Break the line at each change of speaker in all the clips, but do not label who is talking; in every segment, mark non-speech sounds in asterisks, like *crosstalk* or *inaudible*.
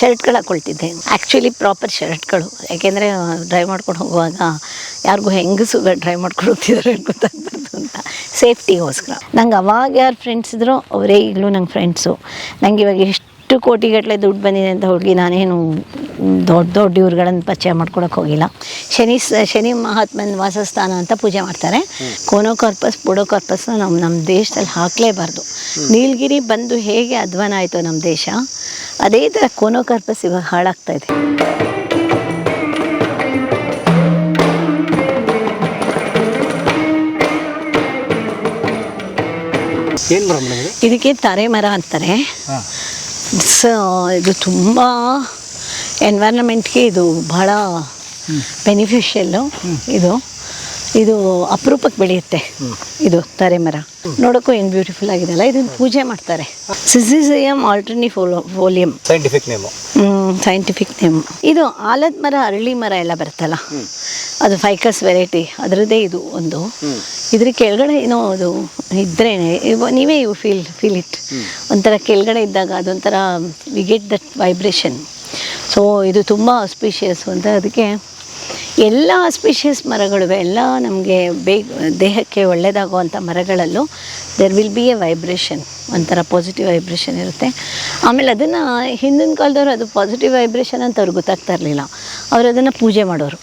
ಶರ್ಟ್ಗಳು ಹಾಕ್ಕೊಳ್ತಿದ್ದೆ actually proper ಶರ್ಟ್ಗಳು. ಯಾಕೆಂದರೆ ಡ್ರೈವ್ ಮಾಡ್ಕೊಂಡು ಹೋಗುವಾಗ ಯಾರಿಗೂ ಹೆಂಗಸು ಡ್ರೈವ್ ಮಾಡ್ಕೊಂಡು ಹೋಗ್ತಿದ್ದಾರೆ ಗೊತ್ತಾಗ್ಬಾರ್ದು ಅಂತ. ಸೇಫ್ಟಿಗೋಸ್ಕರ ನಂಗೆ ಅವಾಗ ಯಾರು ಫ್ರೆಂಡ್ಸ್ ಇದ್ರು ಅವರೇ ಈಗಲೂ ನಂಗೆ ಫ್ರೆಂಡ್ಸು ನಂಗೆ ಇವಾಗ ಎಷ್ಟು ಕೋಟಿಗಟ್ಟಲೆ ದುಡ್ಡು ಬಂದಿದೆ ಅಂತ ಹೋಗಿ ನಾನೇನು ದೊಡ್ಡ ದೊಡ್ಡ ಇವ್ರುಗಳನ್ನು ಪರಿಚಯ ಮಾಡ್ಕೊಳಕ್ಕೆ ಹೋಗಿಲ್ಲ. ಶನಿ ಶನಿ ಮಹಾತ್ಮನ ವಾಸಸ್ಥಾನ ಅಂತ ಪೂಜೆ ಮಾಡ್ತಾರೆ. ಕೋನೋಕಾರ್ಪಸ್ ಪುಡೋಕಾರ್ಪಸ್ನ ನಮ್ಮ ನಮ್ಮ ದೇಶದಲ್ಲಿ ಹಾಕಲೇಬಾರ್ದು. ನೀಲಗಿರಿ ಬಂದು ಹೇಗೆ ಅಧ್ವಾನ ಆಯಿತು ನಮ್ಮ ದೇಶ ಅದೇ ಥರ ಕೋನೋಕಾರ್ಪಸ್ ಇವಾಗ ಹಾಳಾಗ್ತಾ ಇದೆ. ಇದಕ್ಕೆ ತಾರೆ ಮರ ಅಂತಾರೆ. ಸೊ ಇದು ತುಂಬ ಎನ್ವೈರನ್ಮೆಂಟ್ಗೆ ಇದು ಬಹಳ ಬೆನಿಫಿಷಿಯಲ್ಲು ಇದು. ಇದು ಅಪರೂಪಕ್ಕೆ ಬೆಳೆಯುತ್ತೆ. ಇದು ತಾರೆ ಮರ. ನೋಡೋಕ್ಕೂ ಏನು ಬ್ಯೂಟಿಫುಲ್ ಆಗಿದೆಲ್ಲ ಇದನ್ನು ಪೂಜೆ ಮಾಡ್ತಾರೆ. ಸಿಸಿಸಿಯಂ ಆಲ್ಟರ್ನಿ ಫೋಲೋ ಫೋಲಿಯಂ
ಸೈಂಟಿಫಿಕ್ ನೇಮು
ಸೈಂಟಿಫಿಕ್ ನೇಮ್ ಇದು ಆಲದ ಮರ ಅರಳಿ ಮರ ಎಲ್ಲ ಬರುತ್ತಲ್ಲ? ಅದು ಫೈಕಸ್ ವೆರೈಟಿ ಅದರದ್ದೇ ಇದು ಒಂದು. ಇದ್ರ ಕೆಳಗಡೆ ಏನೋ ಅದು ಇದ್ರೆ ನೀವೇ ಯು ಫೀಲ್ ಫೀಲ್ ಇಟ್ ಒಂಥರ ಕೆಳಗಡೆ ಇದ್ದಾಗ ಅದೊಂಥರ we get that vibration so ಇದು ತುಂಬ ಆಸ್ಪಿಷಿಯಸ್ ಅಂತ ಅದಕ್ಕೆ ಎಲ್ಲ ಸ್ಪೀಷಿಯಸ್ ಮರಗಳು ಎಲ್ಲ ನಮಗೆ ಬೇಗ ದೇಹಕ್ಕೆ ಒಳ್ಳೆಯದಾಗುವಂಥ ಮರಗಳಲ್ಲೂ there will be a vibration ಒಂಥರ ಪಾಸಿಟಿವ್ ವೈಬ್ರೇಷನ್ ಇರುತ್ತೆ. ಆಮೇಲೆ ಅದನ್ನು ಹಿಂದಿನ ಕಾಲದವ್ರು ಅದು ಪಾಸಿಟಿವ್ ವೈಬ್ರೇಷನ್ ಅಂತ ಅವ್ರಿಗೆ ಗೊತ್ತಾಗ್ತಾ ಇರಲಿಲ್ಲ. ಅವರು ಅದನ್ನು ಪೂಜೆ ಮಾಡೋರು.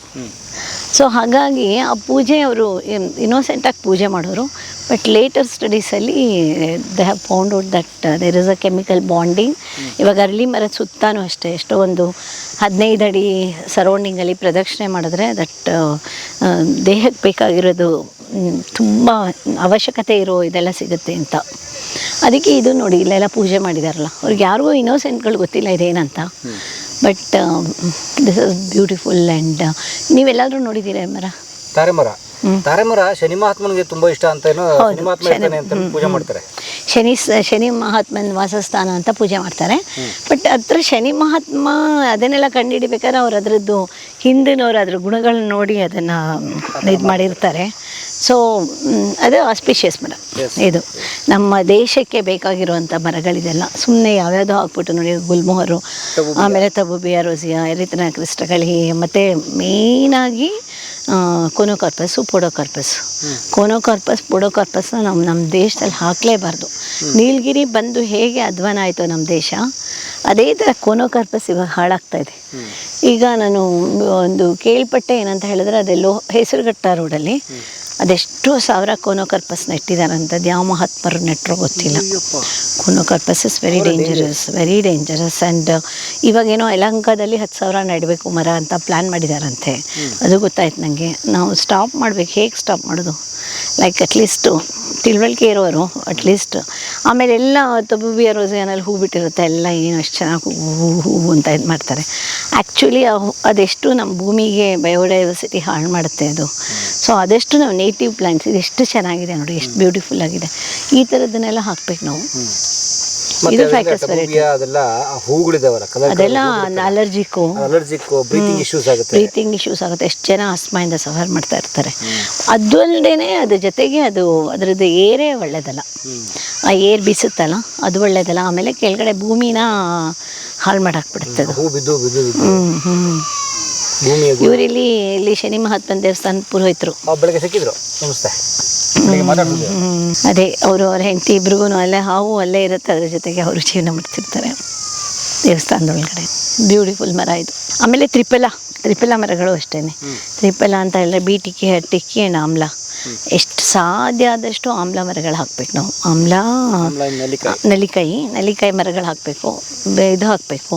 ಸೊ ಹಾಗಾಗಿ ಆ ಪೂಜೆ ಅವರು ಇನ್ನೋಸೆಂಟಾಗಿ ಪೂಜೆ ಮಾಡೋರು. But later ಸ್ಟಡೀಸಲ್ಲಿ they have found out that there is a chemical bonding ಇವಾಗ ಅರಳಿ ಮರದ ಸುತ್ತಾನೂ ಅಷ್ಟೇ. ಎಷ್ಟೋ ಒಂದು ಹದಿನೈದು ಅಡಿ ಸರೌಂಡಿಂಗಲ್ಲಿ ಪ್ರದಕ್ಷಿಣೆ ಮಾಡಿದ್ರೆ ದಟ್ ದೇಹಕ್ಕೆ ಬೇಕಾಗಿರೋದು ತುಂಬ ಅವಶ್ಯಕತೆ ಇರೋ ಇದೆಲ್ಲ ಸಿಗುತ್ತೆ ಅಂತ. ಅದಕ್ಕೆ ಇದು ನೋಡಿ ಇಲ್ಲೆಲ್ಲ ಪೂಜೆ ಮಾಡಿದಾರಲ್ಲ. ಅವ್ರಿಗೆ ಯಾರಿಗೂ ಇನ್ನೋಸೆಂಟ್ಗಳು ಗೊತ್ತಿಲ್ಲ ಇದೇನಂತ. But this is beautiful and ನೀವೆಲ್ಲಾದರೂ ನೋಡಿದ್ದೀರಾ ಮರ?
ತಾರೆ ಮರ. ತಾರೆ ಮರ ಶನಿ ಮಹಾತ್ಮನಿಗೆ ತುಂಬಾ ಇಷ್ಟ ಅಂತ ಪೂಜೆ ಮಾಡ್ತಾರೆ.
ಶನಿ ಶನಿ ಮಹಾತ್ಮನ ವಾಸಸ್ಥಾನ ಅಂತ ಪೂಜೆ ಮಾಡ್ತಾರೆ. ಬಟ್ ಅದ್ರ ಶನಿ ಮಹಾತ್ಮ ಅದನ್ನೆಲ್ಲ ಕಂಡುಹಿಡಿಬೇಕಾದ್ರೆ ಅವ್ರು ಅದರದ್ದು ಹಿಂದಿನವ್ರು ಅದ್ರ ಗುಣಗಳನ್ನ ನೋಡಿ ಅದನ್ನ ಇದು ಮಾಡಿರ್ತಾರೆ. ಸೊ ಅದು ಆಸ್ಪಿಷಿಯಸ್ ಮರ. ಇದು. ನಮ್ಮ ದೇಶಕ್ಕೆ ಬೇಕಾಗಿರುವಂಥ ಮರಗಳಿದೆಲ್ಲ. ಸುಮ್ಮನೆ ಯಾವ್ಯಾವುದೋ ಹಾಕ್ಬಿಟ್ಟು ನೋಡಿ ಗುಲ್ಮೋಹರು ಆಮೇಲೆ ತಬುಬಿಯ ರೋಸಿಯಾ ಎರಿತನ ಕ್ರಿಸ್ಟಗಳಿ ಮತ್ತು ಮೇಯ್ನಾಗಿ ಕೋನೋಕಾರ್ಪಸ್ಸು ಪೊಡೋಕಾರ್ಪಸ್ಸು ಕೊನೋಕಾರ್ಪಸ್ ಪೊಡೋಕಾರ್ಪಸ್ನ ನಮ್ಮ ನಮ್ಮ ದೇಶದಲ್ಲಿ ಹಾಕಲೇಬಾರ್ದು. ನೀಲಗಿರಿ ಬಂದು ಹೇಗೆ ಅಧ್ವಾನ ಆಯಿತು ನಮ್ಮ ದೇಶ ಅದೇ ಥರ ಕೊನೋಕಾರ್ಪಸ್ ಇವಾಗ ಹಾಳಾಗ್ತಾ ಇದೆ. ಈಗ ನಾನು ಒಂದು ಕೇಳ್ಪಟ್ಟೆ ಏನಂತ ಹೇಳಿದ್ರೆ ಅದೆಲ್ಲೋ ಹೆಸರುಘಟ್ಟ ರೋಡಲ್ಲಿ ಅದೆಷ್ಟೋ ಸಾವಿರ ಕೋನೋಕಾರ್ಪಸ್ನ ಇಟ್ಟಿದ್ದಾರಂಥದ್ದು ಯಾವ ಮಹಾತ್ಮರು ನೆಟ್ಟರು ಗೊತ್ತಿಲ್ಲ. Conocarpus is very dangerous very dangerous and ಇವಾಗೇನೋ ಯಲಹಂಕದಲ್ಲಿ ಹತ್ತು ಸಾವಿರ ನೆಡಬೇಕು ಮರ ಅಂತ ಪ್ಲ್ಯಾನ್ ಮಾಡಿದಾರಂತೆ. ಅದು ಗೊತ್ತಾಯ್ತು ನನಗೆ ನಾವು ಸ್ಟಾಪ್ ಮಾಡ್ಬೇಕು. ಹೇಗೆ ಸ್ಟಾಪ್ ಮಾಡೋದು? ಲೈಕ್ ಅಟ್ಲೀಸ್ಟು ತಿಳುವಳಿಕೆ ಇರೋರು ಅಟ್ಲೀಸ್ಟ್ ಆಮೇಲೆ ಎಲ್ಲ ತಬುಬಿಯ ಏನಲ್ಲಿ ಹೂ ಬಿಟ್ಟಿರುತ್ತೆ, ಎಲ್ಲ ಏನು ಅಷ್ಟು ಚೆನ್ನಾಗಿ ಹೂ ಹೂ ಹೂ ಅಂತ ಇದು ಮಾಡ್ತಾರೆ. ಆ್ಯಕ್ಚುಲಿ ಅದೆಷ್ಟು ನಮ್ಮ ಭೂಮಿಗೆ ಬಯೋಡೈವರ್ಸಿಟಿ ಹಾಳು ಮಾಡುತ್ತೆ ಅದು. ಸೊ ಅದೆಷ್ಟು ನಾವು ನೇಟಿವ್ ಪ್ಲ್ಯಾಂಟ್ಸ್ ಎಷ್ಟು ಚೆನ್ನಾಗಿದೆ ನೋಡಿ, ಎಷ್ಟು ಬ್ಯೂಟಿಫುಲ್ ಆಗಿದೆ. ಈ ಥರದ್ದನ್ನೆಲ್ಲ ಹಾಕ್ಬೇಕು ನಾವು. ಇದು
ಅದರಿಂದ
ಫೈಕಸ್ ವೆರೈಟಿ
ಟಬೂಬಿಯಾ ಅದೆಲ್ಲ ಆ ಹೂಗಳಿದಾವಲ್ಲ ಕಲರ್
ಅದೆಲ್ಲ ಅಲರ್ಜಿಕ್ಕು
ಅಲರ್ಜಿಕ್ ಬ್ರೀತಿಂಗ್ ಇಶ್ಯೂಸ್ ಆಗುತ್ತೆ.
ಬ್ರೀತಿಂಗ್ ಇಶ್ಯೂಸ್ ಆಗುತ್ತೆ. ಎಷ್ಟು ಜನ ಆಸ್ಮಾಯಿಂದ ಸಫರ್ ಮಾಡ್ತಾ ಇರ್ತಾರೆ. ಅದು ಅಲ್ಲದೆ ಅದ್ರ ಜೊತೆಗೆ ಅದು ಅದ್ರದ್ದು ಏರೇ ಒಳ್ಳೇದಲ್ಲ. ಆ ಏರ್ ಬೀಸುತ್ತಲ್ಲ ಅದು ಒಳ್ಳೇದಲ್ಲ. ಆಮೇಲೆ ಕೆಳಗಡೆ ಭೂಮಿನ ಹಾಳು ಮಾಡಾಕ್ಬಿಡುತ್ತೆ ಅದು.
ಹೂ ಬಿದ್ದು ಬಿದ್ದು ಭೂಮಿಯ
ಇವರಿಲ್ಲಿ ಇಲ್ಲಿ ಶನಿ ಮಹಾತ್ಮನ ದೇವಸ್ಥಾನ ಪುರೋಹಿತರು
ಆ, ಬೆಳಗ್ಗೆ ಸಿಕ್ಕಿದ್ರು. ನಮಸ್ತೆ. ಬೆಳಗ್ಗೆ ಮಾತಾಡ್ತಿದ್ದೆ
ಹ್ಮ್. ಅದೇ ಅವರು ಅವ್ರ ಹೆಂಡತಿ ಇಬ್ರಿಗೂ ಅಲ್ಲೇ ಹಾವು ಅಲ್ಲೇ ಇರುತ್ತೆ. ಅದ್ರ ಜೊತೆಗೆ ಅವರು ಜೀವನ ಮಾಡ್ತಿರ್ತಾರೆ. ದೇವಸ್ಥಾನದೊಳಗಡೆ. ಬ್ಯೂಟಿಫುಲ್ ಮರ ಇದು. ಆಮೇಲೆ ತ್ರಿಪಲ ತ್ರಿಪಲ ಮರಗಳು ಅಷ್ಟೇ ತ್ರಿಪಲ ಅಂತ ಹೇಳಿದ್ರೆ ಬೀಟಿಕೆ ಟಿಕ್ಕಿ ಆ್ಯಂಡ್ ಆಮ್ಲ ಎಷ್ಟು ಸಾಧ್ಯ ಆದಷ್ಟು ಆಮ್ಲ ಮರಗಳು ಹಾಕ್ಬೇಕು ನಾವು. ಆಮ್ಲ
ನೆಲ್ಲಿಕಾಯಿ.
ನಲಿಕಾಯಿ ನಲಿಕಾಯಿ ಮರಗಳು ಹಾಕಬೇಕು ಇದು ಹಾಕಬೇಕು.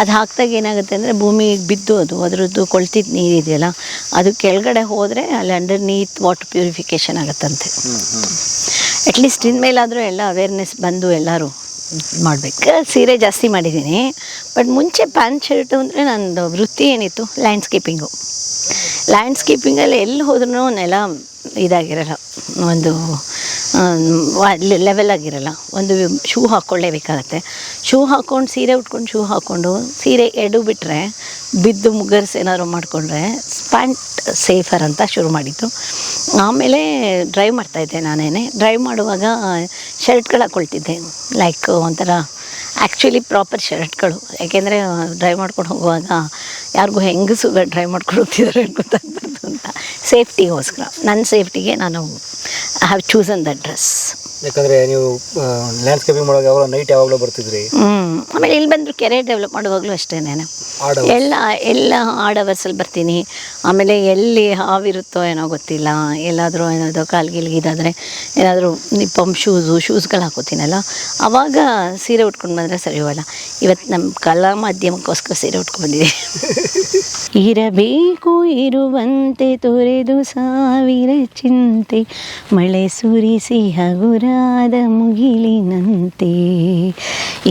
ಅದು ಹಾಕಿದಾಗ ಏನಾಗುತ್ತೆ ಅಂದರೆ ಭೂಮಿಗೆ ಬಿದ್ದು ಅದು ಅದರದ್ದು ಕೊಳ್ತಿದ್ದ ನೀರಿದೆಯಲ್ಲ ಅದು ಕೆಳಗಡೆ ಹೋದರೆ ಅಲ್ಲಿ ಅಂಡರ್ ನೀತ್ ವಾಟರ್ ಪ್ಯೂರಿಫಿಕೇಷನ್ ಆಗುತ್ತಂತೆ. ಅಟ್ಲೀಸ್ಟ್ ಇನ್ಮೇಲಾದರೂ ಎಲ್ಲ ಅವೇರ್ನೆಸ್ ಬಂದು ಎಲ್ಲರೂ ಮಾಡಬೇಕು. ಸೀರೆ ಜಾಸ್ತಿ ಮಾಡಿದ್ದೀನಿ ಬಟ್ ಮುಂಚೆ ಪ್ಯಾಂಟ್ ಶರ್ಟು ಅಂದರೆ ನಂದು ವೃತ್ತಿ ಏನಿತ್ತು ಲ್ಯಾಂಡ್ಸ್ಕೇಪಿಂಗು ಲ್ಯಾಂಡ್ಸ್ಕೇಪಿಂಗಲ್ಲಿ ಎಲ್ಲಿ ಹೋದ್ರೂ ನೆಲ ಇದಾಗಿರಲ್ಲ. ಒಂದು ಲೆವೆಲ್ ಆಗಿರಲ್ಲ. ಒಂದು ಶೂ ಹಾಕ್ಕೊಳ್ಳೇಬೇಕಾಗತ್ತೆ ಶೂ ಹಾಕ್ಕೊಂಡು, ಸೀರೆ ಉಟ್ಕೊಂಡು, ಶೂ ಹಾಕ್ಕೊಂಡು, ಸೀರೆ ಎಡು ಬಿಟ್ಟರೆ ಬಿದ್ದು ಮುಗ್ಗರ್ಸ್ ಏನಾದ್ರು ಮಾಡಿಕೊಂಡ್ರೆ ಪ್ಯಾಂಟ್ ಸೇಫರ್ ಅಂತ ಶುರು ಮಾಡಿದ್ದು. ಆಮೇಲೆ ಡ್ರೈವ್ ಮಾಡ್ತಾಯಿದ್ದೆ ನಾನೇನೆ. ಡ್ರೈವ್ ಮಾಡುವಾಗ ಶರ್ಟ್ಗಳು ಹಾಕ್ಕೊಳ್ತಿದ್ದೆ ಲೈಕ್ ಒಂಥರ ಆ್ಯಕ್ಚುಲಿ ಪ್ರಾಪರ್ ಶರ್ಟ್ಗಳು ಯಾಕೆಂದರೆ ಡ್ರೈವ್ ಮಾಡ್ಕೊಂಡು ಹೋಗುವಾಗ ಯಾರಿಗೂ ಹೆಂಗಸು ಡ್ರೈವ್ ಮಾಡ್ಕೊಂಡು ಹೋಗ್ತಿದ್ದಾರೆ ಗೊತ್ತಾಗ್ಬಾರ್ದು ಅಂತ. ಸೇಫ್ಟಿಗೋಸ್ಕರ ನನ್ನ ಸೇಫ್ಟಿಗೆ ನಾನು I have chosen the dress
ಯಾಕಂದ್ರೆ ನೀವು ಲ್ಯಾಂಡ್ಸ್ಕೇಪಿಂಗ್ ಮಾಡುವಾಗ ಯಾವಾಗ ನೈಟ್ ಯಾವಾಗಲೂ ಬರ್ತಿದ್ರಿ?
ಆಮೇಲೆ ಇಲ್ಲಿ ಬಂದರು ಕೆರೆ ಡೆವಲಪ್ ಮಾಡುವಾಗಲೂ ಅಷ್ಟೇ
ನಾನು.
ಎಲ್ಲ ಎಲ್ಲ ಆಡ್ ಅವರ್ಸಲ್ಲಿ ಬರ್ತೀನಿ. ಆಮೇಲೆ ಎಲ್ಲಿ ಹಾವಿರುತ್ತೋ ಏನೋ ಗೊತ್ತಿಲ್ಲ. ಎಲ್ಲಾದರೂ ಏನಾದರೂ ಕಾಲ್ಗಿಲ್ಗೆ ಇದಾದರೆ ಏನಾದರೂ ಪಂಪ್ ಶೂಸು ಶೂಸ್ಗಳು ಹಾಕೋತೀನಲ್ಲ. ಆವಾಗ ಸೀರೆ ಉಟ್ಕೊಂಡು ಬಂದರೆ ಸರಿ ಹೋಗಲ್ಲ. ಇವತ್ತು ನಮ್ಮ ಕಲಾ ಮಾಧ್ಯಮಕ್ಕೋಸ್ಕರ ಸೀರೆ ಉಟ್ಕೊಂಡು ಬಂದಿದೆ *laughs* ಇರಬೇಕು ಇರುವಂತೆ ತೊರೆದು ಸಾವಿರ ಚಿಂತೆ. ಮಳೆ ಸುರಿಸಿ ಹಗುರಾದ ಮುಗಿಲಿನಂತೆ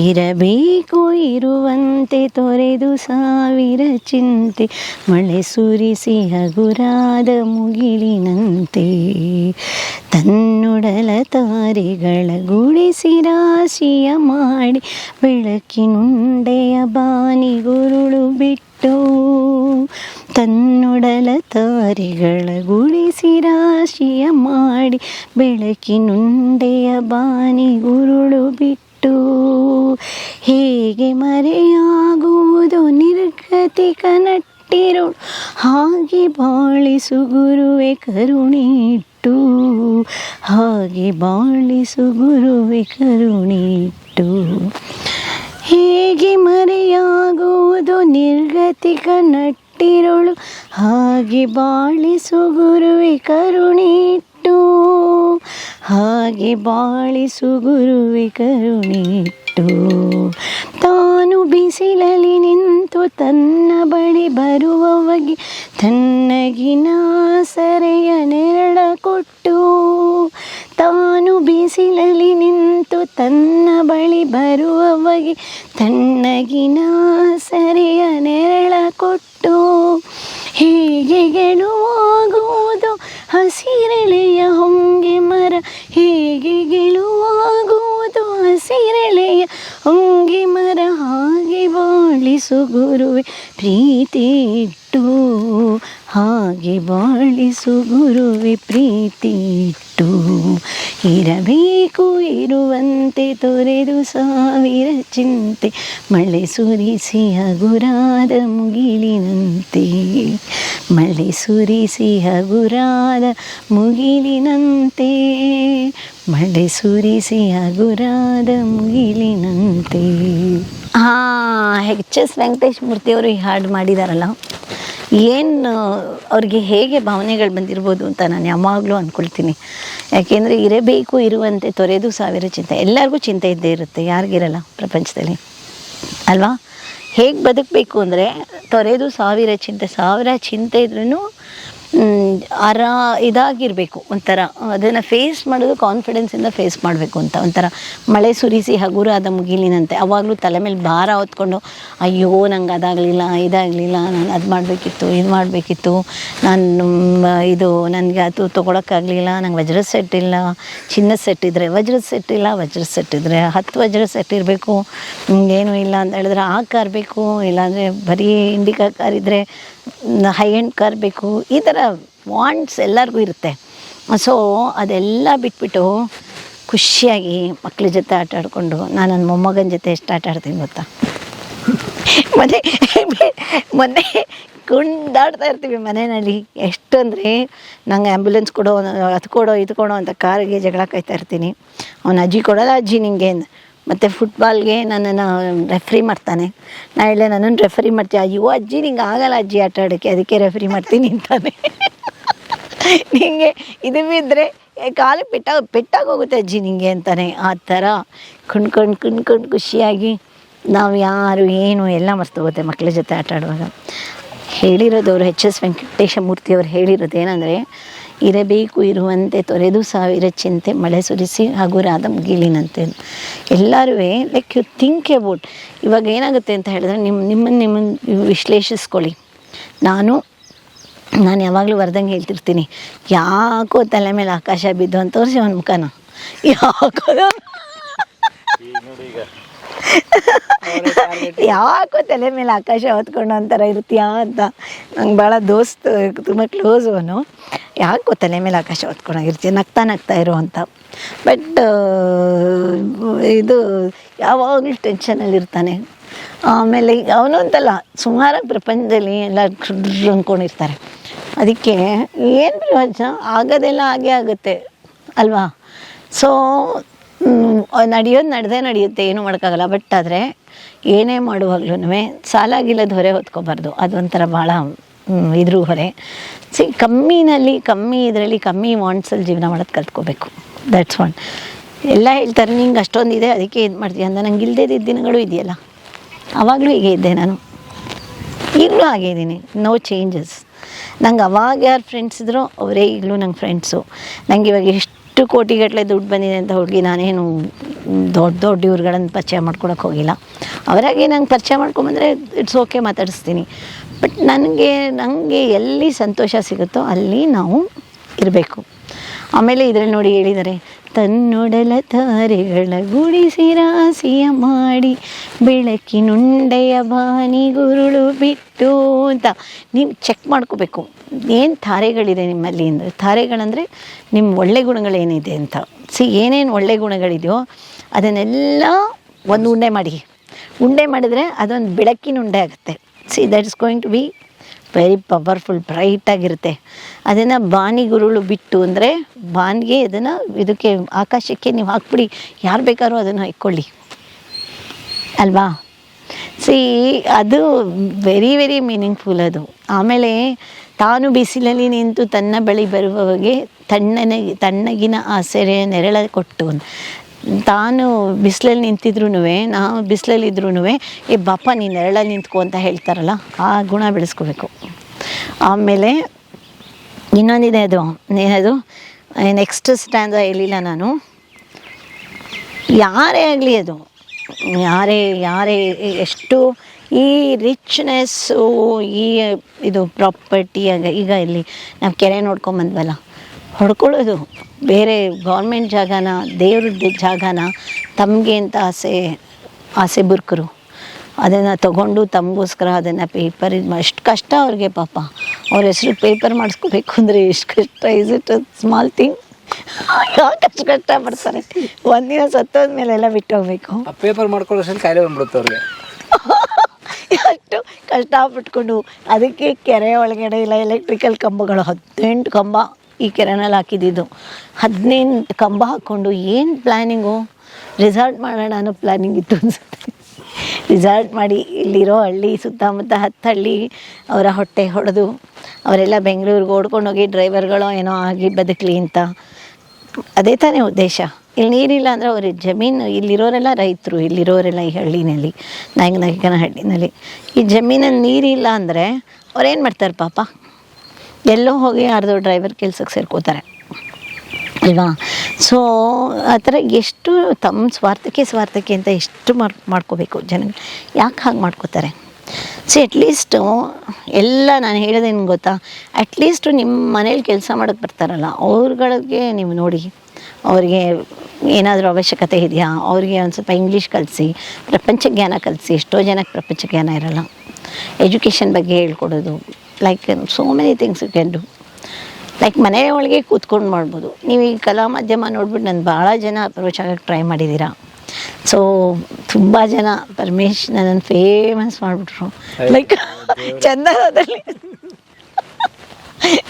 ಇರಬೇಕು ಇರುವಂತೆ ತೊರೆದು ಸಾವಿರ ಚಿಂತೆ ಮಳೆ ಸುರಿಸಿ ಹಗುರಾದ ಮುಗಿಲಿನಂತೆ ತನ್ನೊಡಲ ತಾರೆಗಳ ಗುಡಿಸಿ ರಾಶಿಯ ಮಾಡಿ ಬೆಳಕಿನುಂಡೆಯ ಬಾನಿಗುರುಳು ಬಿಟ್ಟು ತನ್ನೊಡಲ ತಾರಿಗಳ ಗುಡಿಸಿ ರಾಶಿಯ ಮಾಡಿ ಬೆಳಕಿನುಂಡೆಯ ಬಾನಿಗುರುಳು ಬಿಟ್ಟು ಹೇಗೆ ಮರೆಯಾಗುವುದು ನಿರ್ಗತಿ ನಟ್ಟಿರುಳು ಹಾಗೆ ಬಾಳಿಸು ಗುರುವೆ ಕರುಣಿಟ್ಟು ಹಾಗೆ ಬಾಳಿಸು ಗುರುವೆ ಕರುಣಿಟ್ಟು ಹೇಗೆ ಮರೆಯಾಗುವುದು? ನಿರ್ಗತಿಕ ನಟ್ಟಿರುಳು ಹಾಗೆ ಬಾಳಿಸು ಗುರುವೆ ಕರುಣಿಟ್ಟು. ಹಾಗೆ ಬಾಳಿಸು ಗುರುವೆ ಕರುಣಿಟ್ಟು. ತಾನು ಬಿಸಿಲಲ್ಲಿ ನಿಂತು ತನ್ನ ಬಳಿ ಬರುವವಗೆ ತನ್ನಗಿನ ಸರೆಯ ನೆರಳ ಕೊಟ್ಟು. ತಾನು ಬಿಸಿಲಲ್ಲಿ ನಿಂತು ತನ್ನ ಬಳಿ ಬರುವವಗೆ ತಣ್ಣಗಿನ ಸರಿಯ ನೆರಳ ಕೊಟ್ಟು ಹೀಗೆ ಗೆಲುವಾಗುವುದು, ಹಸಿರೆಳೆಯ ಹೊಂಗೆ ಮರ ಹೀಗೆ ಗೆಲುವಾಗುವುದು, ಹಸಿರೆಳೆಯ ಹೊಂಗೆ ಮರ ಹಾಗೆ ಬಾಳಿಸು ಗುರುವೆ ಪ್ರೀತಿ ಇಟ್ಟು ಹಾಗೆ ಬಾಳಿಸು ಗುರುವೆ ಪ್ರೀತಿ ಇರಬೇಕು ಇರುವಂತೆ ತೊರೆದು ಸಾವಿರ ಚಿಂತೆ, ಮಳೆ ಸುರಿಸಿ ಹಗುರಾದ ಮುಗಿಲಿನಂತೆ. ಮಳೆ ಸುರಿಸಿ ಹಗುರಾದ ಮುಗಿಲಿನಂತೆ, ಮಳೆ ಸುರಿಸಿ ಹಗುರಾದ ಮುಗಿಲಿನಂತೆ. ಹಾಂ ಎಚ್ ಎಸ್ ವೆಂಕಟೇಶ್ ಮೂರ್ತಿಯವರು ಈ ಹಾಡು ಮಾಡಿದಾರಲ್ಲ. ಏನು ಅವ್ರಿಗೆ ಹೇಗೆ ಭಾವನೆಗಳು ಬಂದಿರ್ಬೋದು ಅಂತ ನಾನು ಯಾವಾಗಲೂ ಅಂದ್ಕೊಳ್ತೀನಿ ಯಾಕೆಂದರೆ ಇರಬೇಕು, ಇರುವಂತೆ ತೊರೆದು ಸಾವಿರ ಚಿಂತೆ. ಎಲ್ಲರಿಗೂ ಚಿಂತೆ ಇದ್ದೇ ಇರುತ್ತೆ, ಯಾರಿಗಿರಲ್ಲ ಪ್ರಪಂಚದಲ್ಲಿ. ಅಲ್ವಾ? ಹೇಗೆ ಬದುಕಬೇಕು ಅಂದರೆ ತೊರೆದು ಸಾವಿರ ಚಿಂತೆ ಸಾವಿರ ಚಿಂತೆ ಇದ್ರೂ ಆರಾ ಇದಾಗಿರಬೇಕು, ಒಂಥರ ಅದನ್ನು ಫೇಸ್ ಮಾಡೋದು ಕಾನ್ಫಿಡೆನ್ಸಿಂದ ಫೇಸ್ ಮಾಡಬೇಕು ಅಂತ, ಒಂಥರ ಮಳೆ ಸುರಿಸಿ ಹಗುರಾದ ಮುಗಿಲಿನಂತೆ. ಅವಾಗಲೂ ತಲೆ ಮೇಲೆ ಭಾರ ಹೊತ್ಕೊಂಡು, ಅಯ್ಯೋ, ನಂಗೆ ಅದಾಗಲಿಲ್ಲ, ಇದಾಗಲಿಲ್ಲ, ನಾನು ಅದು ಮಾಡಬೇಕಿತ್ತು, ಇದು ಮಾಡಬೇಕಿತ್ತು, ನಾನು ಇದು ನನಗೆ ಅದು ತೊಗೊಳಕ್ಕಾಗಲಿಲ್ಲ, ನಂಗೆ ವಜ್ರದ ಸೆಟ್ ಇಲ್ಲ, ಚಿನ್ನದ ಸೆಟ್ ಇದ್ದರೆ ವಜ್ರದ ಸೆಟ್ ಇಲ್ಲ, ವಜ್ರದ ಸೆಟ್ ಇದ್ದರೆ ಹತ್ತು ವಜ್ರದ ಸೆಟ್ ಇರಬೇಕು ಏನೂ ಇಲ್ಲ ಅಂತ ಹೇಳಿದ್ರೆ, ಆ ಕಾರ್ ಬೇಕು, ಇಲ್ಲಾಂದರೆ ಬರೀ ಇಂಡಿಕಾ ಕಾರ್ ಇದ್ದರೆ ಹೈ ಎಂಡ್ ಕಾರ್ ಬೇಕು. ಈ ಥರ ವಾಂಟ್ಸ್ ಎಲ್ಲರಿಗೂ ಇರುತ್ತೆ. ಸೊ ಅದೆಲ್ಲ ಬಿಟ್ಬಿಟ್ಟು ಖುಷಿಯಾಗಿ ಮಕ್ಳ ಜೊತೆ ಆಟ ಆಡಿಕೊಂಡು ನಾನು ನನ್ನ ಮೊಮ್ಮಗನ ಜೊತೆ ಎಷ್ಟು ಆಟ ಆಡ್ತೀನಿ ಗೊತ್ತಾ? ಮೊನ್ನೆ *laughs* ಮೊನ್ನೆ ಕುಂದಾಡ್ತಾ ಇರ್ತೀವಿ ಮನೆಯಲ್ಲಿ. ಎಷ್ಟು ಅಂದರೆ ನಂಗೆ ಆ್ಯಂಬುಲೆನ್ಸ್ ಕೊಡೋ, ಅದು ಕೊಡೋ, ಇದು ಕೊಡೋ ಅಂತ ಕಾರಿಗೆ ಜಗಳ ಕಾಯ್ತಾ ಇರ್ತೀನಿ. ಅವನ ಅಜ್ಜಿ ಕೊಡೋಲ್ಲ ಅಜ್ಜಿ ನಿಂಗೆ ಮತ್ತು ಫುಟ್ಬಾಲ್ಗೆ ನನ್ನನ್ನು ರೆಫ್ರಿ ಮಾಡ್ತಾನೆ. ನಾ ಹೇಳಿ ನನ್ನನ್ನು ರೆಫರಿ ಮಾಡ್ತೀಯ? ಅಯ್ಯೋ, ಅಜ್ಜಿ, ನಿಂಗೆ ಆಗಲ್ಲ ಅಜ್ಜಿ ಆಟ ಆಡೋಕ್ಕೆ. ಅದಕ್ಕೆ ರೆಫರಿ ಮಾಡ್ತೀನಿ ಅಂತಾನೆ. *laughs* ನಿಂಗೆ ಇದು ಬಿದ್ದರೆ ಕಾಲು ಪೆಟ್ಟ, ಪೆಟ್ಟಾಗಿ ಹೋಗುತ್ತೆ ಅಜ್ಜಿ ನಿಂಗೆ, ಅಂತಾನೆ. ಆ ಥರ ಕುಣ್ಕೊಂಡು ಕುಣ್ಕೊಂಡು ಖುಷಿಯಾಗಿ ನಾವು ಯಾರು ಏನು ಎಲ್ಲ ಮರ್ತೋಗುತ್ತೆ ಮಕ್ಕಳ ಜೊತೆ ಆಟ ಆಡುವಾಗ. ಅವರು ಎಚ್ ಎಸ್ ವೆಂಕಟೇಶ ಮೂರ್ತಿಯವರು ಹೇಳಿರೋದು ಏನಂದರೆ ಇರಬೇಕು, ಇರುವಂತೆ ತೊರೆದು ಸಾವಿರ ಚಿಂತೆ ಮಳೆ ಸುರಿಸಿ ಹಗುರಾದ ಮುಗಿಲಿನಂತೆ ಎಲ್ಲರೂ ಲೈಕ್ ಯು ಥಿಂಕ್ ಅಬೌಟ್ ಇವಾಗ ಏನಾಗುತ್ತೆ ಅಂತ ಹೇಳಿದ್ರೆ ನಿಮ್ಮ ನಿಮ್ಮನ್ನು ನಿಮ್ಮನ್ನು ವಿಶ್ಲೇಷಿಸ್ಕೊಳ್ಳಿ. ನಾನು ನಾನು ಯಾವಾಗಲೂ ವರ್ದಂಗೆ ಹೇಳ್ತಿರ್ತೀನಿ. ಯಾಕೋ ತಲೆ ಮೇಲೆ ಆಕಾಶ ಬಿದ್ದು ಅಂತ ತೋರಿಸಿ ಅವನ ಮುಖನ. ಯಾಕೋ ಯಾಕೋ ತಲೆ ಮೇಲೆ ಆಕಾಶ ಹೊತ್ಕೊಂಡು ಒಂಥರ ಇರ್ತೀಯಾ ಅಂತ. ನಂಗೆ ಭಾಳ ದೋಸ್ತ್, ತುಂಬ ಕ್ಲೋಸ್ ಅವನು. ಯಾಕೋ ತಲೆ ಮೇಲೆ ಆಕಾಶ ಹೊತ್ಕೊಂಡಾಗಿರ್ತೀಯ ನಗ್ತಾ ನಗ್ತಾ ಇರುವಂಥ ಬಟ್ ಇದು ಯಾವಾಗಲೂ ಟೆನ್ಷನಲ್ಲಿ ಇರ್ತಾನೆ. ಆಮೇಲೆ ಅವನು ಅಂತಲ್ಲ, ಸುಮಾರು ಪ್ರಪಂಚದಲ್ಲಿ ಎಲ್ಲ ಅಂದ್ಕೊಂಡಿರ್ತಾರೆ ಅದಕ್ಕೆ ಏನು ಪ್ರಯೋಜನ? ಆಗೋದೆಲ್ಲ ಹಾಗೆ ಆಗುತ್ತೆ, ಅಲ್ವಾ? ಸೊ ನಡೆಯೋದು ನಡೆದೇ ನಡೆಯುತ್ತೆ, ಏನೂ ಮಾಡೋಕ್ಕಾಗಲ್ಲ. ಬಟ್ ಆದರೆ, ಏನೇ ಮಾಡುವಾಗ್ಲೂ ಸಾಲಾಗಿಲ್ಲದ ಹೊರೆ ಹೊತ್ಕೋಬಾರ್ದು. ಅದೊಂಥರ ಭಾಳ ಇದ್ರೂ ಹೊರೆ. ಸಿ, ಕಮ್ಮಿನಲ್ಲಿ, ಕಮ್ಮಿ ಇದರಲ್ಲಿ ಕಮ್ಮಿ ವಾಂಟ್ಸಲ್ಲಿ ಜೀವನ ಮಾಡೋದು ಕಲ್ತ್ಕೋಬೇಕು. ದಟ್ಸ್ ಒನ್ ಎಲ್ಲ ಹೇಳ್ತಾರೆ, ನಿಂಗೆ ಅಷ್ಟೊಂದು ಇದೆ ಅದಕ್ಕೆ ಇದು ಮಾಡ್ತೀಯ? ಅಂತ ನಂಗೆ ಇಲ್ಲದೇ ದಿನಗಳು ಇದೆಯಲ್ಲ. ಆವಾಗಲೂ ಹೀಗೆ ಇದ್ದೆ ನಾನು. ಈಗಲೂ ಹಾಗೆ ಇದ್ದೀನಿ. ನೋ ಚೇಂಜಸ್ ನಂಗೆ ಅವಾಗ ಯಾರು ಫ್ರೆಂಡ್ಸ್ ಇದ್ರೋ, ಅವರೇ ಈಗಲೂ ನಂಗೆ ಫ್ರೆಂಡ್ಸು ನಂಗೆ ಇವಾಗ ಎಷ್ಟು ಕೋಟಿಗಟ್ಟಲೆ ದುಡ್ಡು ಬಂದಿದೆ ಅಂತ ಹುಡುಗಿ ನಾನೇನು ದೊಡ್ಡ ದೊಡ್ಡ ಇವ್ರುಗಳನ್ನು ಪರಿಚಯ ಮಾಡ್ಕೊಳಕ್ಕೆ ಹೋಗಿಲ್ಲ. ಅವರಾಗೆ ನಂಗೆ ಪರಿಚಯ ಮಾಡ್ಕೊಂಬಂದರೆ ಇಟ್ಸ್ ಓಕೆ ಮಾತಾಡಿಸ್ತೀನಿ. ಬಟ್ ನನಗೆ ನನಗೆ ಎಲ್ಲಿ ಸಂತೋಷ ಸಿಗುತ್ತೋ ಅಲ್ಲಿ ನಾವು ಇರಬೇಕು. ಆಮೇಲೆ ಇದರಲ್ಲಿ ನೋಡಿ ಹೇಳಿದ್ದಾರೆ, ತನ್ನೊಡಲ ತಾರೆಗಳ ಗುಡಿಸಿ ರಾಸಿಯ ಮಾಡಿ, ಬೆಳಕಿನುಂಡೆಯ ಬಾನಿ ಗುರುಳು ಬಿಟ್ಟು ಅಂತ. ನೀವು ಚೆಕ್ ಮಾಡ್ಕೋಬೇಕು. ಏನು ತಾರೆಗಳಿದೆ ನಿಮ್ಮಲ್ಲಿ ಅಂದರೆ ತಾರೆಗಳಂದರೆ ನಿಮ್ಮ ಒಳ್ಳೆ ಗುಣಗಳೇನಿದೆ ಅಂತ. ಸಿ, ಏನೇನು ಒಳ್ಳೆ ಗುಣಗಳಿದೆಯೋ ಅದನ್ನೆಲ್ಲ ಒಂದು ಉಂಡೆ ಮಾಡಿ. ಉಂಡೆ ಮಾಡಿದರೆ ಅದೊಂದು ಬೆಳಕಿನ ಉಂಡೆ ಆಗುತ್ತೆ. See that is going to be very powerful ಬ್ರೈಟಾಗಿರುತ್ತೆ ಅದನ್ನು ಬಾನಿ ಗುರುಳು ಬಿಟ್ಟು ಅಂದರೆ ಬಾನಿಗೆ ಅದನ್ನು ಇದಕ್ಕೆ ಆಕಾಶಕ್ಕೆ ನೀವು ಹಾಕ್ಬಿಡಿ, ಯಾರು ಬೇಕಾದ್ರೂ ಅದನ್ನು ಇಟ್ಕೊಳ್ಳಿ. ಅಲ್ವಾ? ಸಿ ಅದು ವೆರಿ ವೆರಿ ಮೀನಿಂಗ್ಫುಲ್ ಅದು. ಆಮೇಲೆ ತಾನು ಬಿಸಿಲಲ್ಲಿ ನಿಂತು ತನ್ನ ಬಳಿ ಬರುವವಗೆ ತಣ್ಣನೆ, ತಣ್ಣಗಿನ ಆಸರೆ ನೆರಳ ಕೊಟ್ಟು ತಾನು ಬಿಸಿಲಲ್ಲಿ ನಿಂತಿದ್ರು ನಾವು ಬಿಸಿಲಲ್ಲಿದ್ರೂ ಏ ಬಾಪ, ನೀನು ನೆರಳಲ್ಲಿ ನಿಂತ್ಕೊ ಅಂತ ಹೇಳ್ತಾರಲ್ಲ, ಆ ಗುಣ ಬೆಳೆಸ್ಕೋಬೇಕು. ಆಮೇಲೆ ಇನ್ನೊಂದಿದೆ ಅದು, ಏನದು ನೆಕ್ಸ್ಟ್ ಸ್ಟ್ಯಾಂಡ್ ಹೇಳಿಲ್ಲ ನಾನು. ಯಾರೇ ಆಗಲಿ ಅದು, ಯಾರೇ ಯಾರೇ, ಎಷ್ಟು ಈ ರಿಚ್ನೆಸ್ಸು ಈ ಇದು ಪ್ರಾಪರ್ಟಿ ಆಗ, ಈಗ ಇಲ್ಲಿ ನಾವು ಕೆರೆ ನೋಡ್ಕೊಂಬಂದ್ವಲ್ಲ, ಹೊಡ್ಕೊಳ್ಳೋದು. ಬೇರೆ ಗೌರ್ಮೆಂಟ್ ಜಾಗನ ದೇವ್ರದ್ದು ಜಾಗನ ತಮಗೆ ಅಂತ ಆಸೆ ಆಸೆ ಬುರ್ಕರು. ಅದನ್ನು ತಗೊಂಡು ತಮಗೋಸ್ಕರ ಅದನ್ನು ಪೇಪರ್ ಇದು ಎಷ್ಟು ಕಷ್ಟ ಅವ್ರಿಗೆ ಪಾಪ. ಅವ್ರ ಹೆಸರು ಪೇಪರ್ ಮಾಡಿಸ್ಕೋಬೇಕು ಅಂದರೆ ಎಷ್ಟು ಕಷ್ಟ ಇಸ್ ಇಟ್ ಸ್ಮಾಲ್ ಥಿಂಗ್ ಯಾಕೆ ಅಷ್ಟು ಕಷ್ಟ ಪಡ್ತಾರೆ? ಒಂದಿನ ಸತ್ತೋದ ಮೇಲೆ ಎಲ್ಲ ಬಿಟ್ಟು ಹೋಗ್ಬೇಕು.
ಆ ಪೇಪರ್ ಮಾಡ್ಕೊಳ್ಳೋಷ್ಟು ಕಾಯಿಲೆ ಬಂದ್ಬಿಡುತ್ತೆ ಅವ್ರಿಗೆ.
ಅಷ್ಟು ಕಷ್ಟಪಟ್ಕೊಂಡು ಅದಕ್ಕೆ ಕೆರೆ ಒಳಗಡೆ ಇಲ್ಲ ಎಲೆಕ್ಟ್ರಿಕಲ್ ಕಂಬಗಳು ಹದಿನೆಂಟು ಕಂಬ. ಈ ಕೆರೆನಲ್ಲಿ ಹಾಕಿದ್ದಿದ್ದು ಹದಿನೈದು ಕಂಬ ಹಾಕ್ಕೊಂಡು ಏನು ಪ್ಲ್ಯಾನಿಂಗು ರಿಸಾರ್ಟ್ ಮಾಡೋಣ ಅನ್ನೋ ಪ್ಲ್ಯಾನಿಂಗ್ ಇತ್ತು ಅನ್ಸುತ್ತೆ. ರಿಸಾರ್ಟ್ ಮಾಡಿ ಇಲ್ಲಿರೋ ಹಳ್ಳಿ, ಸುತ್ತಮುತ್ತ ಹತ್ತು ಹಳ್ಳಿ, ಅವರ ಹೊಟ್ಟೆ ಹೊಡೆದು, ಅವರೆಲ್ಲ ಬೆಂಗಳೂರಿಗೆ ಓಡ್ಕೊಂಡು ಹೋಗಿ ಡ್ರೈವರ್ಗಳೋ ಏನೋ ಆಗಿ ಬದುಕಲಿ ಅಂತ. ಅದೇ ತಾನೇ ಉದ್ದೇಶ. ಇಲ್ಲಿ ನೀರಿಲ್ಲ ಅಂದರೆ ಅವ್ರ ಜಮೀನು, ಇಲ್ಲಿರೋರೆಲ್ಲ ರೈತರು, ಇಲ್ಲಿರೋರೆಲ್ಲ ಈ ಹಳ್ಳಿನಲ್ಲಿ ನಾಯಕನ ಹಳ್ಳಿನಲ್ಲಿ ಈ ಜಮೀನಲ್ಲಿ ನೀರಿಲ್ಲ ಅಂದರೆ ಅವ್ರೇನು ಮಾಡ್ತಾರೆ ಪಾಪ? ಎಲ್ಲೋ ಹೋಗಿ ಅರ್ಧ ಡ್ರೈವರ್ ಕೆಲ್ಸಕ್ಕೆ ಸೇರ್ಕೋತಾರೆ. ಅಲ್ವಾ? ಸೊ ಆ ಥರ ಎಷ್ಟು ತಮ್ಮ ಸ್ವಾರ್ಥಕ್ಕೆ ಸ್ವಾರ್ಥಕ್ಕೆ ಅಂತ ಎಷ್ಟು ಮಾಡ್, ಮಾಡ್ಕೋಬೇಕು ಜನ ಯಾಕೆ ಹಾಗೆ ಮಾಡ್ಕೋತಾರೆ? ಸೊ ಅಟ್ಲೀಸ್ಟು ಎಲ್ಲ ನಾನು ಹೇಳೋದೇನು ಗೊತ್ತಾ? ಅಟ್ಲೀಸ್ಟು ನಿಮ್ಮ ಮನೇಲಿ ಕೆಲಸ ಮಾಡೋಕ್ಕೆ ಬರ್ತಾರಲ್ಲ, ಅವ್ರಗಳಿಗೆ ನೀವು ನೋಡಿ. ಅವ್ರಿಗೆ ಏನಾದರೂ ಅವಶ್ಯಕತೆ ಇದೆಯಾ? ಅವ್ರಿಗೆ ಒಂದು ಸ್ವಲ್ಪ ಇಂಗ್ಲೀಷ್ ಕಲಿಸಿ ಪ್ರಪಂಚ ಜ್ಞಾನ ಕಲಿಸಿ, ಎಷ್ಟೋ ಜನಕ್ಕೆ ಪ್ರಪಂಚ ಜ್ಞಾನ ಇರಲ್ಲ. ಎಜುಕೇಷನ್ ಬಗ್ಗೆ ಹೇಳ್ಕೊಡೋದು. Like so many things you can do like ಮನೆ ಒಳಗೆ ಕೂತ್ಕೊಂಡು ಮಾಡ್ಬೋದು. ನೀವು ಈ ಕಲಾ ಮಾಧ್ಯಮ ನೋಡ್ಬಿಟ್ಟು ನಾನು ಭಾಳ ಜನ ಅಪ್ರೋಚ್ ಆಗೋಕ್ಕೆ ಟ್ರೈ ಮಾಡಿದ್ದೀರಾ ಸೊ ತುಂಬ ಜನ ಪರಮೇಶ್ ನನ್ನನ್ನು ಫೇಮಸ್ ಮಾಡಿಬಿಟ್ರು. ಲೈಕ್ ಚಂದನದಲ್ಲಿ.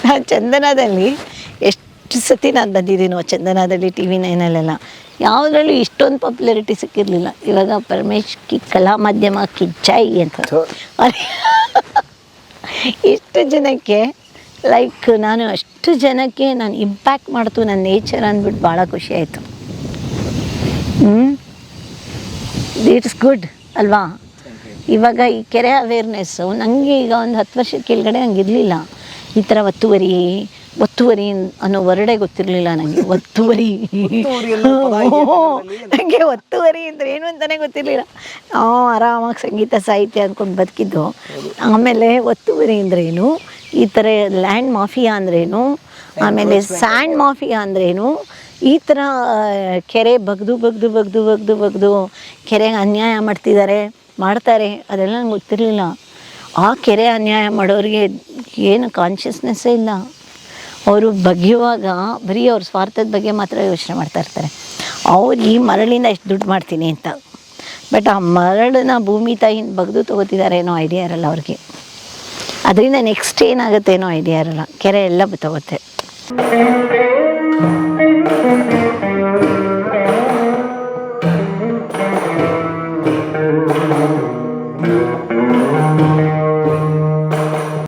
ನಾನು ಚಂದನದಲ್ಲಿ ಎಷ್ಟು ಸತಿ ನಾನು ಬಂದಿದ್ದೀನೋ ಚಂದನದಲ್ಲಿ ಟಿ ವಿ ನೈನಲ್ಲೆಲ್ಲ. ಯಾವುದ್ರಲ್ಲೂ ಇಷ್ಟೊಂದು ಪಾಪ್ಯುಲಾರಿಟಿ ಸಿಕ್ಕಿರಲಿಲ್ಲ. ಇವಾಗ ಪರಮೇಶ್ ಕಿ ಕಲಾ ಮಾಧ್ಯಮ ಕಿಚ್ಚಾಯಿ ಅಂತ. ಇಷ್ಟು ಜನಕ್ಕೆ ಲೈಕ್ ನಾನು ಅಷ್ಟು ಜನಕ್ಕೆ ನಾನು ಇಂಪ್ಯಾಕ್ಟ್ ಮಾಡ್ತು ನನ್ನ ನೇಚರ್ ಅಂದ್ಬಿಟ್ಟು ಭಾಳ ಖುಷಿ ಆಯಿತು. ಇಟ್ಸ್ ಗುಡ್ ಅಲ್ವಾ? ಇವಾಗ ಈ ಕೆರೆ ಅವೇರ್ನೆಸ್ಸು ನನಗೆ ಈಗ ಒಂದು ಹತ್ತು ವರ್ಷದ ಕೆಳಗಡೆ ಹಂಗಿರಲಿಲ್ಲ. ಈ ಥರ ಒತ್ತುವರಿ ಒತ್ತುವರಿ ಅನ್ನೋ ವರ್ಡೆ ಗೊತ್ತಿರಲಿಲ್ಲ ನನಗೆ ಒತ್ತುವರಿ. ನನಗೆ ಒತ್ತುವರಿ ಅಂದ್ರೆ ಏನು ಅಂತಾನೆ ಗೊತ್ತಿರಲಿಲ್ಲ. ನಾವು ಆರಾಮಾಗಿ ಸಂಗೀತ ಸಾಹಿತ್ಯ ಅಂದ್ಕೊಂಡು ಬದುಕಿದ್ದು. ಆಮೇಲೆ ಒತ್ತುವರಿ ಅಂದ್ರೇನು ಈ ಥರ ಲ್ಯಾಂಡ್ ಮಾಫಿಯಾ ಅಂದ್ರೇನು ಆಮೇಲೆ ಸ್ಯಾಂಡ್ ಮಾಫಿಯಾ ಅಂದ್ರೇನು ಈ ಥರ ಕೆರೆ ಬಗ್ದು ಬಗ್ದು ಬಗ್ದು ಬಗ್ದು ಬಗ್ದು ಕೆರೆಗೆ ಅನ್ಯಾಯ ಮಾಡ್ತಿದ್ದಾರೆ ಮಾಡ್ತಾರೆ ಅದೆಲ್ಲ ನಂಗೆ ಗೊತ್ತಿರಲಿಲ್ಲ. ಆ ಕೆರೆ ಅನ್ಯಾಯ ಮಾಡೋರಿಗೆ ಏನು ಕಾನ್ಷಿಯಸ್ನೆಸ್ಸೇ ಇಲ್ಲ. ಅವರು ಬಗೆಯುವಾಗ ಬರೀ ಅವ್ರ ಸ್ವಾರ್ಥದ ಬಗ್ಗೆ ಮಾತ್ರ ಯೋಚನೆ ಮಾಡ್ತಾ ಇರ್ತಾರೆ. ಅವ್ರು ಈ ಮರಳಿಂದ ಎಷ್ಟು ದುಡ್ಡು ಮಾಡ್ತೀನಿ ಅಂತ. ಬಟ್ ಆ ಮರಳನ್ನ ಭೂಮಿ ತಾಯಿನ ಬಗ್ದು ತೊಗೋತಿದ್ದಾರೆ ಏನೋ ಐಡಿಯಾ ಇರಲ್ಲ ಅವ್ರಿಗೆ. ಅದರಿಂದ ನೆಕ್ಸ್ಟ್ ಏನಾಗುತ್ತೆ ಏನೋ ಐಡಿಯಾ ಇರಲ್ಲ. ಕೆರೆ ಎಲ್ಲ ತಗೋತೆ